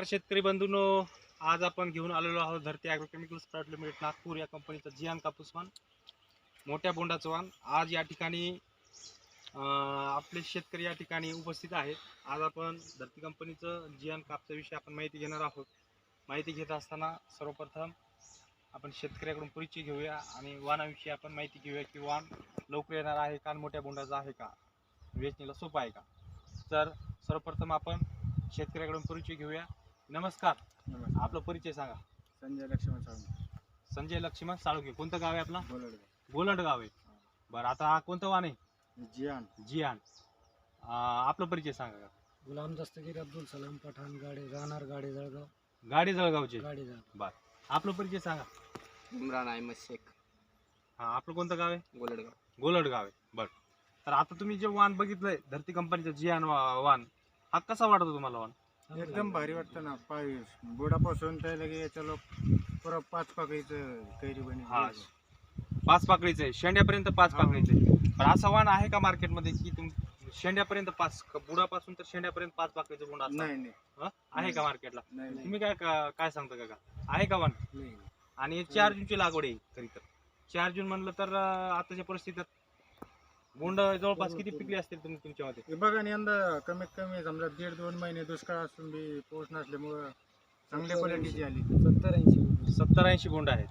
नमस्कार शेतकरी बंधूंनो आज आपण घेऊन आलेलो आहोत धरती ॲग्रोकेमिकल्स प्रायव्हेट लिमिटेड नागपूर या कंपनीचं जियान कापूस वाण मोठ्या बोंडाचं वाण आज या ठिकाणी आपले शेतकरी या ठिकाणी उपस्थित आहेत. आज आपण धरती कंपनीचं जियान कापसाविषयी आपण माहिती घेणार आहोत. माहिती घेत असताना सर्वप्रथम आपण शेतकऱ्याकडून परिचय घेऊया आणि वाणाविषयी आपण माहिती घेऊया की वाण लवकर येणार आहे का मोठ्या बोंडाचं आहे का? वेचणीला सोपं आहे का? तर सर्वप्रथम आपण शेतकऱ्याकडून परिचय घेऊया. नमस्कार. आपला परिचय सांगा. संजय लक्ष्मण सावंत संजय लक्ष्मण साळुके कोणतं गाव आहे आपला? बोलड गोलंड गाव आहे. बरं आता हा कोणतं वाण आहे? जियान. जियान. आपला परिचय सांगा. गुलाम दस्तगीर अब्दुल सलाम पठाण गाडे राहणार गाडे जळगाव. गाडी जळगावचे. गाडे जळगाव. आपलं परिचय सांगा. इम्रान अहमद शेख. हा आपलं कोणतं गाव आहे? गोलडगाव गोलड गाव आहे. बरं. तर आता तुम्ही जे वाण बघितलंय धरती कंपनीचं जियान वा- वाण हा कसा वाटतो तुम्हाला वाण? एकदम भारी वाटतं ना पाय बुडापासून त्या लगे याच्या लोक पुरा पाच पाकळीचं कैरी बनी हा. पाच पाकळीचं आहे. शेंड्यापर्यंत पाच हा. पाकळीचं आहे. पण असं वाण आहे का मार्केटमध्ये की तुम शेंड्यापर्यंत पाच बुडापासून तर शेंड्यापर्यंत पाच पाकळीचं बोंड असतं नाही नाही. हं? आहे का मार्केटला? नाही नाही. तुम्ही काय का- काय सांगता काका? आहे का वाण नाही. आणि चार जूनची लागवड आहे खरी तर. चार जून म्हणलं तर अं, आताच्या परिस्थितीत बोंड जवळपास किती पिकली असतील तुम्ही तुमच्यामध्ये? हे बघा ना यंदा कमीत कमी समजा दीड दोन महिने दुष्काळ असून बी पाऊस नसल्यामुळं चांगल्या क्वालिटीची आली. सत्तर ऐंशी सत्तर ऐंशी बोंड आहेत.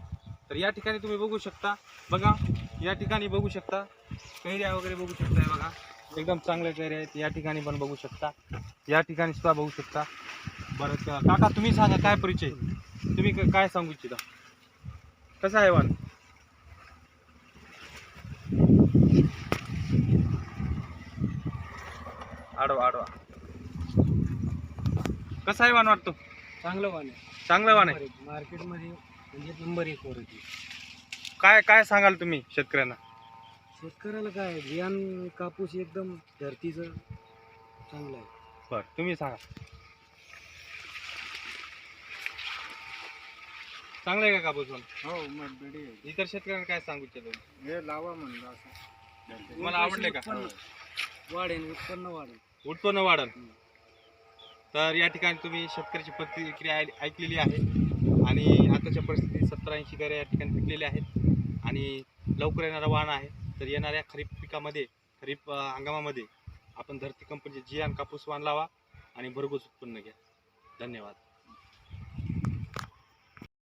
तर या ठिकाणी तुम्ही बघू शकता बघा या ठिकाणी बघू शकता कैऱ्या वगैरे बघू शकता हे बघा. एकदम चांगल्या कैऱ्या आहेत. या ठिकाणी पण बघू शकता. या ठिकाणी सुद्धा बघू शकता. बरं का- काका तुम्ही सांगा काय परिचय? तुम्ही क- काय सांगू इच्छिता? कसं आहे वाण आडवा आडवा. कसं आहे वाण वाटतो? चांगलं वाण आहे. चांगलं वाण आहे. मार्केटमध्ये म्हणजे नंबर एक वर आहे काय काय सांगाल तुम्ही शेतकऱ्यांना? शेतकऱ्याला काय आहे, बियाण कापूस एकदम धरतीचं चांगलं आहे. बर तुम्ही सांगा. चांगलं आहे का कापूस पण हो मग बेडी आहे. इतर शेतकऱ्यांना काय सांगू इच्छितो हे लावा म्हणलं असं. तुम्हाला आवडले का? वाढेल उत्पन्न वाढेल. उत्पन्न वाढल तर या ठिकाणी तुम्ही शेतकऱ्याची प्रतिक्रिया ऐकलेली आहे. आणि आताच्या परिस्थितीत सत्तर ऐंशी गाड्या या ठिकाणी पिकलेल्या आहेत. आणि लवकर येणारा वाहन आहे. तर येणाऱ्या खरीप पिकामध्ये खरीप हंगामामध्ये आपण धरती कंपनीचे जियान कापूस वाण लावा आणि भरघोस उत्पन्न घ्या. धन्यवाद.